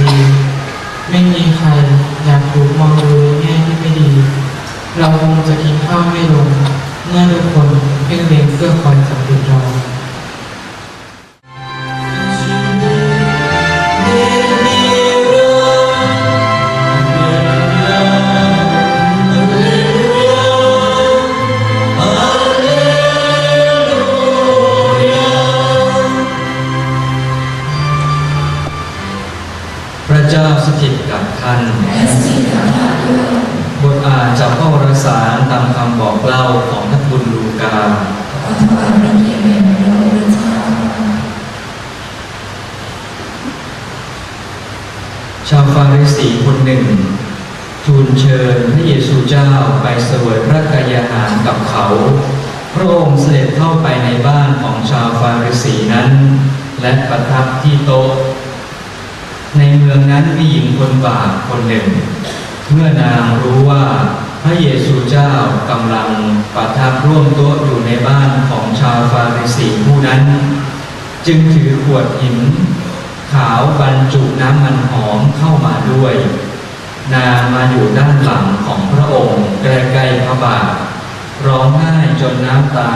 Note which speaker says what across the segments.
Speaker 1: ดี ไม่มีใครอยากถูกมองดูในแง่ที่ไม่ดี เราคงจะกินข้าวไม่ลงเมื่อทุกคนเพ่งเล็งเพื่อคอยจับผิดเรา
Speaker 2: หนึ่งทูลเชิญพระเยซูเจ้าไปเสวยพระกายอาหารกับเขา พระองค์เสด็จเข้าไปในบ้านของชาวฟาริสีนั้น และประทับที่โต๊ะ ในเมืองนั้นมีหญิงคนบาปคนหนึ่ง เมื่อนางรู้ว่าพระเยซูเจ้ากำลังประทับร่วมโต๊ะอยู่ในบ้านของชาวฟาริสีผู้นั้น จึงถือขวดหิน ขาวบรรจุน้ำมันหอมเข้ามาด้วย นางมาอยู่ด้านหลังของพระองค์ใกล้ๆพระบาท ร้องไห้จนน้ำตา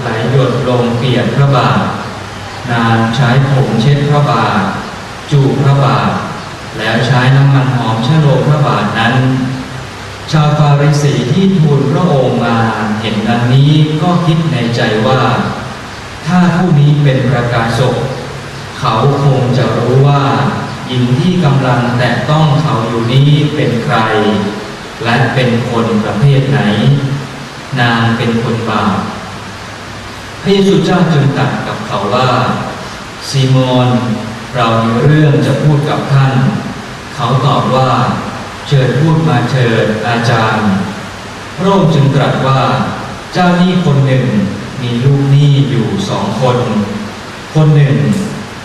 Speaker 2: ไหลหยดลงเปียกพระบาท นางใช้ผมเช็ดพระบาท จูบพระบาท แล้วใช้น้ำมันหอมชโลมพระบาทนั้น ชาวฟาริสีที่ทูลพระองค์มาเห็นดังนี้ก็คิดในใจว่า ถ้าผู้นี้เป็นประกาศกเขาคงจะรู้ว่า หญิงที่กำลังแตะต้องเขาอยู่นี้เป็นใคร และเป็นคนประเภทไหน นางเป็นคนบาปพระเยซูเจ้าจึงตรัสกับเขาว่าซีโมนเรามีเรื่องจะพูดกับท่าน เขาตอบว่า เชิญพูดมาเถิดอาจารย์ พระองค์จึงตรัสว่า เจ้าหนี้คนหนึ่งมีลูกหนี้อยู่สองคน คนหนึ่ง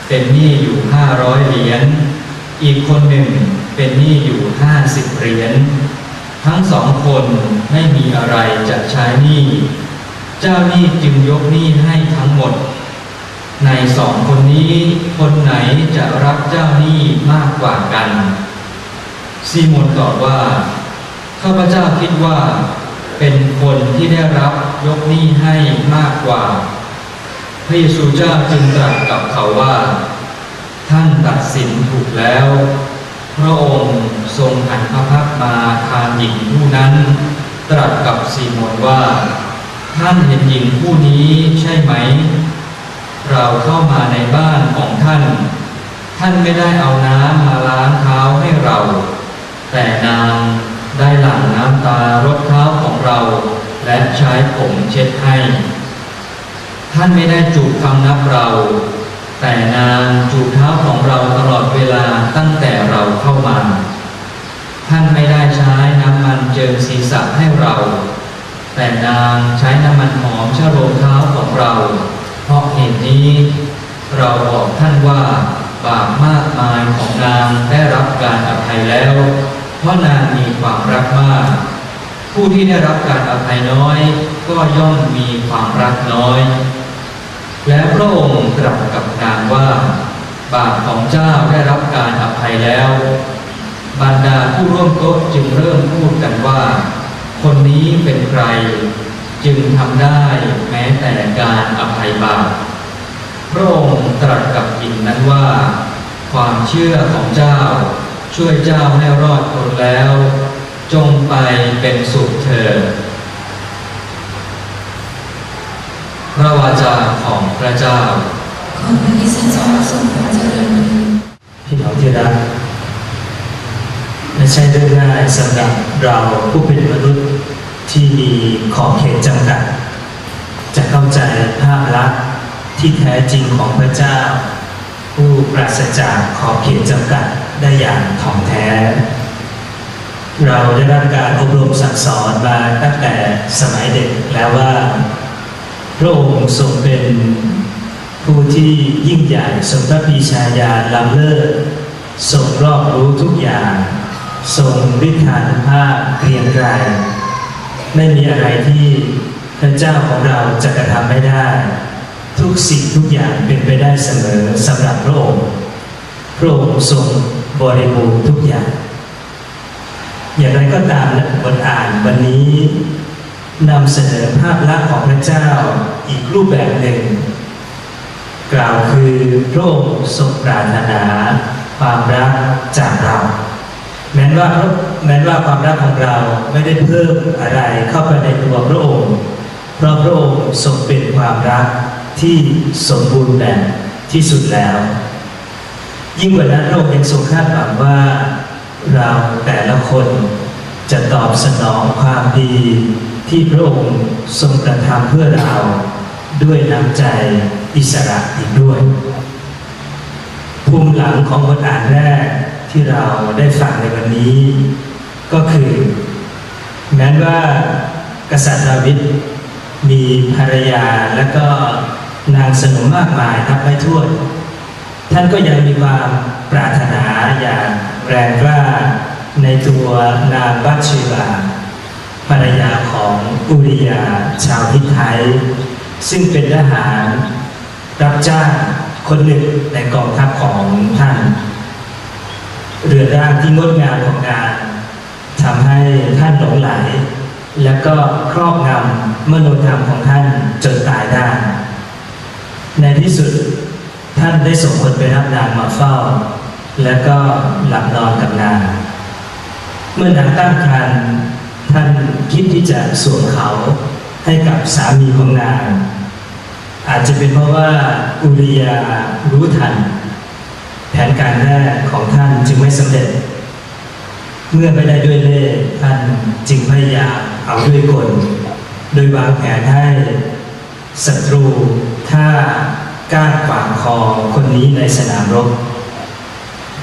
Speaker 2: เป็นหนี้อยู่ห้าร้อยเหรียญ อีกคนหนึ่งเป็นหนี้อยู่ห้าสิบเหรียญ ทั้งสองคนไม่มีอะไรจะใช้หนี้ เจ้าหนี้จึงยกหนี้ให้ทั้งหมด ในสองคนนี้คนไหนจะรับเจ้าหนี้มากกว่ากัน ซีโมนตอบว่า ข้าพเจ้าคิดว่า เป็นคนที่ได้รับยกหนี้ให้มากกว่า พระเยซูเจ้าจึงตรัสกับเขาว่า ท่านตัดสินถูกแล้ว พระองค์ทรงหันพระพักมาทางหญิงผู้นั้น ตรัสกับซีโมนว่า ท่านเห็นหญิงผู้นี้ใช่ไหม เราเข้ามาในบ้านของท่าน ท่านไม่ได้เอาน้ำมาล้างเท้าให้เรา แต่นางได้หลั่งน้ำตารดเท้าของเรา และใช้ผมเช็ดให้ ท่านไม่ได้จูบคำนับเรา แต่นางจูบเท้าของเราตลอดเวลาตั้งแต่เราเข้ามาท่านไม่ได้ใช้น้ำมันเจิมศีรษะให้เรา แต่นางใช้น้ำมันหอมชโลมเท้าของเรา เพราะเหตุนี้ เราบอกท่านว่าบาปมากมายของนางได้รับการอภัยแล้ว เพราะนางมีความรักมาก ผู้ที่ได้รับการอภัยน้อย ก็ย่อมมีความรักน้อย และพระองค์ ตรัสกับนางว่า บาปของเจ้าได้รับการอภัยแล้ว บรรดาผู้ร่วมโต๊ะจึงเริ่มพูดกันว่า คนนี้เป็นใครจึงทำได้แม้แต่การอภัยบาปพระองค์ตรัสกับหญิงนั้นว่า ความเชื่อของเจ้าช่วยเจ้าให้รอดพ้นแล้ว จงไปเป็นสุขเถิดพระวาจาของพระเจ้า
Speaker 3: พระกิสเจ้าเจริญ
Speaker 4: พี่น้องที่รักไม่ใช่เรื่องง่ายสำหรับเราผู้เป็นมนุษย์ที่มีขอบเขตจำกัด จะเข้าใจภาพลักษณ์ที่แท้จริงของพระเจ้า ผู้ปราศจากขอบเขตจำกัดได้อย่างถ่องแท้ เราได้รับการอบรมสั่งสอนมาตั้งแต่สมัยเด็กแล้วว่า พระองค์ทรงเป็น ผู้ที่ยิ่งใหญ่ทรงพระปีชาญาณล้ำเลิศทรงรอบรู้ทุกอย่าง ทรงฤทธานุภาพเกรียงไกรไม่มีอะไรที่พระเจ้าของเราจะกระทำไม่ได้ ทุกสิ่งทุกอย่างเป็นไปได้เสมอสำหรับพระองค์พระองค์ทรงบริบูรณ์ทุกอย่าง อย่างไรก็ตามบทอ่านวันนี้นำเสนอภาพลักษณ์ของพระเจ้าอีกรูปแบบหนึ่ง กล่าวคือพระองค์ทรงปรารถนาความรักจากเรา แม้นว่าพระแม้นว่าความรักของเราไม่ได้เพิ่มอะไรเข้าไปในตัวพระองค์ เพราะพระองค์ทรงเป็นความรักที่สมบูรณ์แบบที่สุดแล้ว ยิ่งกว่านั้นพระองค์ยังทรงคาดหวังว่าเราแต่ละคนจะตอบสนองความดีที่พระองค์ทรงกระทำเพื่อเราด้วยน้ำใจ อิสระอีกด้วย ภูมิหลังของบทอ่านแรกที่เราได้ฟังในวันนี้ ก็คือแม้ว่ากษัตริย์ดาวิดมีภรรยาและก็นางสนมมากมายนับไม่ถ้วนท่านก็ยังมีความปรารถนาอย่างแรงกล้าในตัวนางบัตชีบาภรรยาของอุริยาชาวฮิตไทย ซึ่งเป็นทหาร รับจ้างคนหนึ่งในกองทัพของท่าน เรือร่างที่งดงามของงานทำให้ท่านหลงไหล และก็ครอบงำมโนธรรมของท่านจนตายได้ ในที่สุดท่านได้ส่งคนไปรับนางมาเฝ้า แล้วก็หลับนอนกับนางเมื่อนางตั้งครรภ์ท่านคิดที่จะสวมเขาให้กับสามีของนาง อาจจะเป็นเพราะว่าอุริยารู้ทัน แผนการแรกของท่านจึงไม่สำเร็จ เมื่อไม่ได้ด้วยเล่ห์ท่านจึงพยายามเอาด้วยกลโดยวางแผนให้ศัตรูถ้ากล้าขวางคอคนนี้ในสนามรบ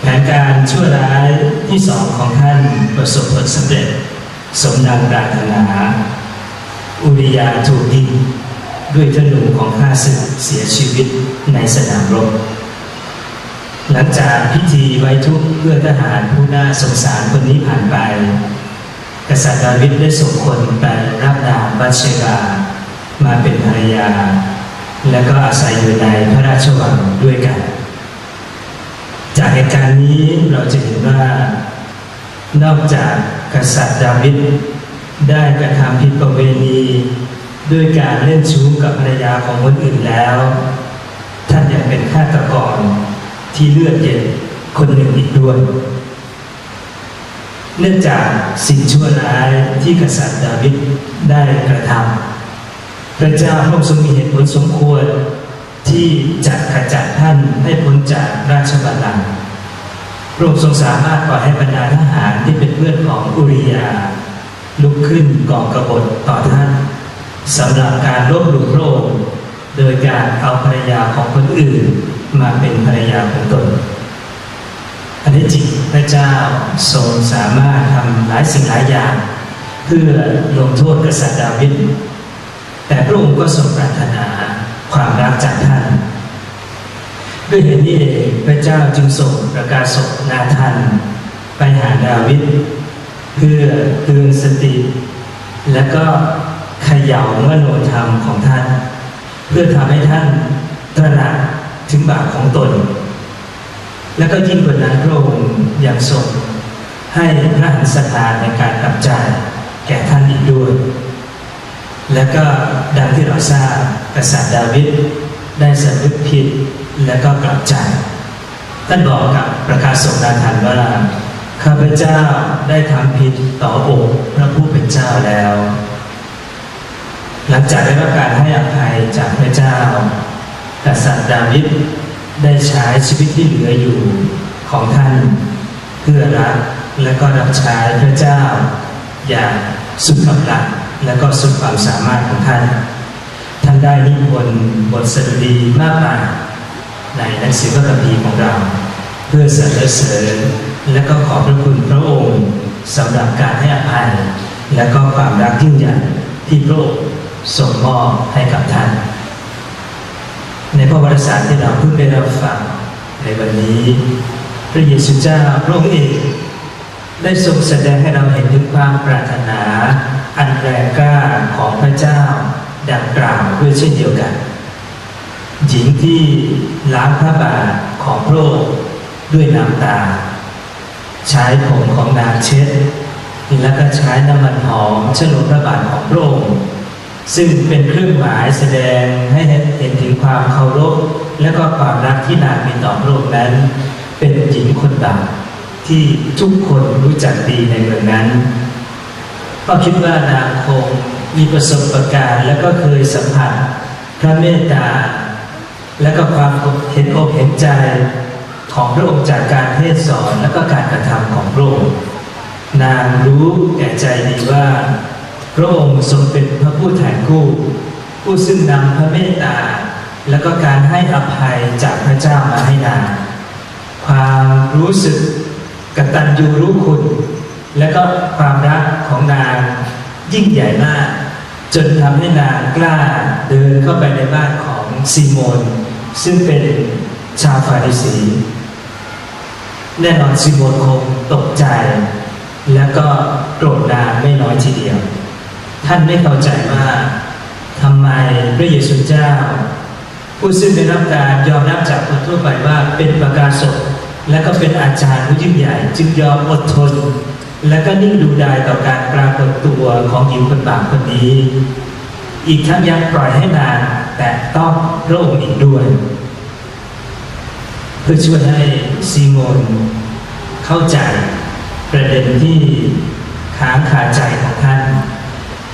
Speaker 4: แผนการชั่วร้ายที่สองของท่านประสบผลสำเร็จ สมดังปรารถนา อุริยาถูกยิง ด้วยธนูของข้าศึกเสียชีวิตในสนามรบ หลังจากพิธีไว้ทุกข์เพื่อทหารผู้น่าสงสารคนนี้ผ่านไป กษัตริย์ดาวิดได้ส่งคนไปรับนางบัตเชบามาเป็นภรรยา และก็อาศัยอยู่ในพระราชวังด้วยกัน จากเหตุการณ์นี้เราจะเห็นว่านอกจากกษัตริย์ดาวิดได้กระทำผิดประเวณี ด้วยการเล่นชู้กับภรรยาของคนอื่นแล้ว ท่านยังเป็นฆาตกรที่เลือดเย็นคนหนึ่งอีกด้วย เนื่องจากสิ่งชั่วร้ายที่กษัตริย์ดาวิดได้กระทำพระเจ้าพระองค์ทรงมีเหตุผลสมควรที่จะขจัดท่านให้พ้นจากราชบัลลังก์พระองค์ทรงสามารถปล่อยให้บรรดาทหารที่เป็นเพื่อนของอุริยา ลุกขึ้นก่อกบฏต่อท่าน สำหรับการลบหลู่พระองค์โดยการเอาภรรยาของคนอื่นมาเป็นภรรยาของตน อันนี้จริงพระเจ้าทรงสามารถทำหลายสิ่งหลายอย่าง เพื่อลงโทษกษัตริย์ดาวิดแต่พระองค์ก็ทรงปรารถนาความรักจากท่านด้วยเหตุนี้เองพระเจ้าจึงส่งประกาศศกนาทันไปหาดาวิดเพื่อเตือนสติ และก็ ขย่ามโนธรรมของท่าน เพื่อทำให้ท่านตระหนักถึงบาปของตน และก็ยิ่งกว่านั้นพระองค์ยังทรงให้พระหันสถานในการกลับใจแก่ท่านอีกด้วย และก็ดังที่เราทราบกษัตริย์ดาวิดได้สำนึกผิดและก็กลับใจท่านบอกกับประกาศสงนาทันว่าข้าพเจ้าได้ทำผิดต่อองค์พระผู้เป็นเจ้าแล้ว หลังจากได้รับการให้อภัยจากพระเจ้ากษัตริย์ดาวิดได้ใช้ชีวิตที่เหลืออยู่ของท่านเพื่อรักและก็รับใช้พระเจ้า อย่างสุดกำลังและก็สุดความสามารถของท่าน ท่านได้นิพนธ์บทสดุดีมากมายในหนังสือพระคัมภีร์ของเรา เพื่อสรรเสริญและก็ขอบพระคุณพระองค์สำหรับการให้อภัย และก็ความรักยิ่งใหญ่ที่พระองค์ ส่งมอบให้กับท่าน ในพระวรสารที่เราเพิ่งได้รับฟังในวันนี้ พระเยซูเจ้าพระองค์เองได้ทรงแสดงให้เราเห็นถึงความปรารถนา อันแรงกล้าของพระเจ้าดังกล่าวด้วยเช่นเดียวกัน หญิงที่ล้างพระบาทของพระองค์ด้วยน้ำตา ใช้ผมของนางเช็ด แล้วก็ใช้น้ำมันหอมฉลองพระบาทของพระองค์ ซึ่งเป็นเครื่องหมายแสดงให้เห็นถึงความเคารพและก็ความรักที่นางมีต่อพระองค์นั้น เป็นหญิงคนบาปที่ทุกคนรู้จักดีในเมืองนั้น ก็คิดว่านางคงมีประสบการณ์และก็เคยสัมผัสพระเมตตา และก็ความเห็นอกเห็นใจของพระองค์จากการเทศสอนและก็การกระทำของพระองค์นางรู้แก่ใจดีว่า พระองค์ทรงเป็นพระผู้แทนกู้ผู้ซึ่งนำพระเมตตา และก็การให้อภัยจากพระเจ้ามาให้นางความรู้สึกกตัญญูรู้คุณ และก็ความรักของนางยิ่งใหญ่มาก จนทำให้นางกล้าเดินเข้าไปในบ้านของซีโมน ซึ่งเป็นชาวฟาริสี แน่นอนซีโมนคงตกใจ แล้วก็โกรธนางไม่น้อยทีเดียว ท่านไม่เข้าใจว่าทำไมพระเยซูเจ้า ผู้ซึ่งได้รับการยอมรับจากคนทั่วไปว่าเป็นประกาศกและก็เป็นอาจารย์ผู้ยิ่งใหญ่ จึงยอมอดทน และก็นิ่งดูดายต่อการปรากฏตัวของหญิงคนบาปคนนี้ อีกทั้งยังปล่อยให้นางแต่ต้องพระองค์อีกด้วย เพื่อช่วยให้ซีโมนเข้าใจประเด็นที่ค้างคาใจของท่าน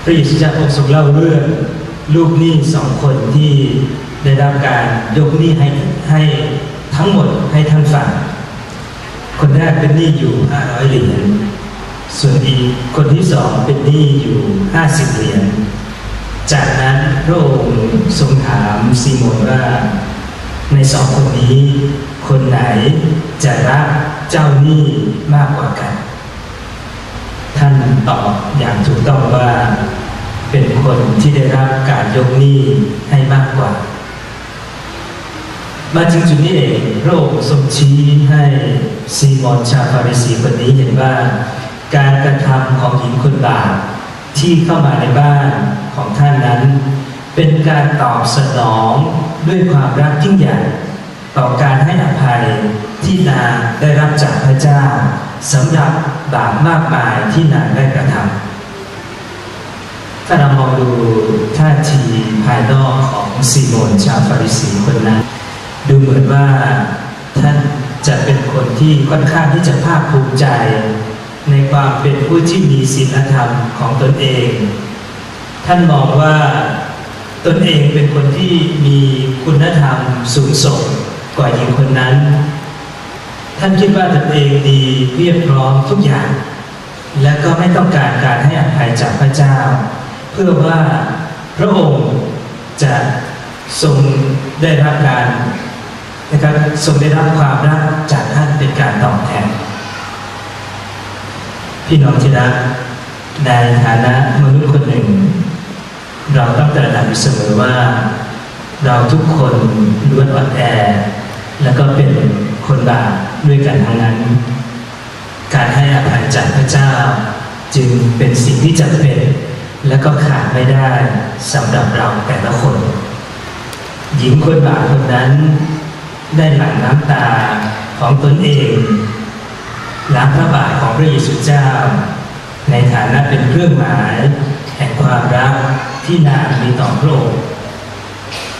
Speaker 4: ระเยซูเจ้าองค์ทรงเล่าเรื่องลูกหนี้สองคนที่ได้รับการยกหนี้ให้ให้ทั้งหมดให้ท่านฟังคนแรกเป็นหนี้อยู่500เหรียญส่วนอีกคนที่สองเป็นหนี้อยู่50เหรียญจากนั้นพระองค์ทรงถามซีโมนว่า ในสองคนนี้ คนไหนจะรักเจ้าหนี้มากกว่ากัน ท่านตอบอย่างถูกต้องว่าเป็นคนที่ได้รับการยกหนี้ให้มากกว่า มาถึงจุดนี้เองพระองค์ทรงชี้ให้ซีมอนชาฟาริสีคนนี้เห็นว่า การกระทำของหญิงคนบาปที่เข้ามาในบ้านของท่านนั้น เป็นการตอบสนองด้วยความรักยิ่งใหญ่ ต่อการให้อภัยที่นางได้รับจากพระเจ้าสำหรับบาปมากมายที่นางได้กระทำถ้าเรามองดูท่าทีภายนอกของซีโมนชาวฟาริสีคนนั้น ดูเหมือนว่าท่านจะเป็นคนที่ค่อนข้างที่จะภาคภูมิใจ ในความเป็นผู้ที่มีศีลธรรมของตนเอง ท่านมองว่าตนเองเป็นคนที่มีคุณธรรมสูงส่ง กว่าหญิงคนนั้น ท่านคิดว่าตนเองดีเรียบพร้อมทุกอย่าง และก็ไม่ต้องการการให้อภัยจากพระเจ้า เพื่อว่าพระองค์จะทรงได้รับการนะครับทรงได้รับความรักจากท่านเป็นการตอบแทน พี่น้องที่รักในฐานะมนุษย์คนหนึ่ง เราต้องตระหนักเสมอว่า เราทุกคนล้วนอ่อนแอ และก็เป็นคนบาปด้วยกันทั้งนั้น การให้อภัยจากพระเจ้า จึงเป็นสิ่งที่จำเป็น และก็ขาดไม่ได้สำหรับเราแต่ละคน หญิงคนบาปคนนั้น ได้หลั่งน้ำตาของตนเองล้างพระบาทของพระเยซูเจ้า ในฐานะเป็นเครื่องหมาย แห่งความรักที่นางมีต่อพระองค์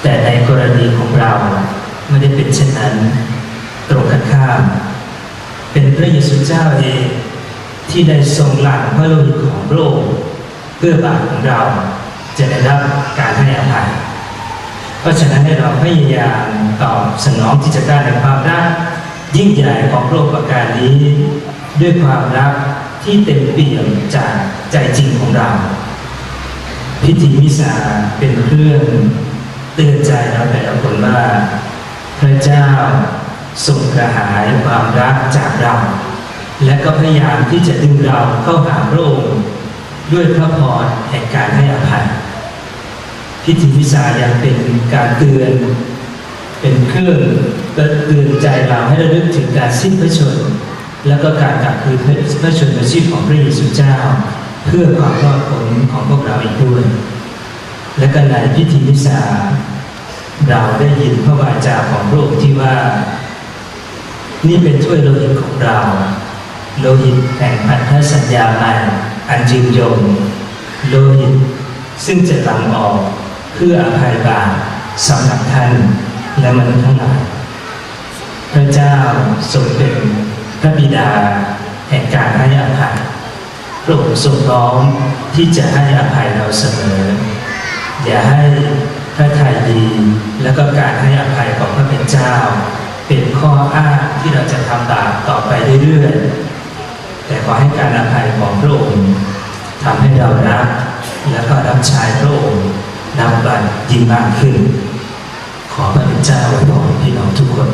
Speaker 4: แต่ในกรณีของเรา ไม่ได้เป็นเช่นนั้น ตรงกันข้าม เป็นพระเยซูเจ้าเองที่ได้ทรงหลั่งพระโลหิตของพระองค์เพื่อบาปของเราจะได้รับการให้อภัยเพราะฉะนั้นให้เราพยายามตอบสนองกิจการแห่งความรักยิ่งใหญ่ของพระองค์ประการนี้ ด้วยความรักที่เต็มเปี่ยมจากใจจริงของเรา พิธีมิสาเป็นเครื่องเตือนใจเราแต่ละคนว่า พระเจ้าทรงกระหายความรักจากเรา และก็พยายามที่จะดึงเราเข้าหาพระองค์ด้วยพระพรแห่งการให้อภัยพิธีวิสายังเป็นการเตือน เป็นเครื่องเตือนใจเราให้ระลึกถึงการสิ้นพระชน แล้วก็การกลับคืนพระชนม์ชีพของพระเยซูเจ้า เพื่อความรอดพ้นของพวกเราอีกด้วย และกันในพิธีวิสา เราได้ยินพระวาจาของพระองค์ที่ว่า นี่เป็นถ้วยโลหิตของเรา โลหิตแห่งพันธสัญญาใหม่อันยืนยงโลหิตซึ่งจะหลั่งออกเพื่ออภัยบาปสำหรับท่านและมนุษย์ทั้งหลายพระเจ้าทรงเป็นพระบิดาแห่งการให้อภัยพระองค์ทรงพร้อมที่จะให้อภัยเราเสมอ อย่าให้ ระทัยดี และก็การให้อภัยของพระเป็นเจ้า เป็นข้ออ้างที่เราจะทำบาปต่อไปเรื่อยๆแต่ขอให้การอภัยของพระองค์ทำให้เรารักและก็รับใช้พระองค์นับวันยิ่งมากขึ้น ขอพระเป็นเจ้าไว้บอกพี่น้องทุกคน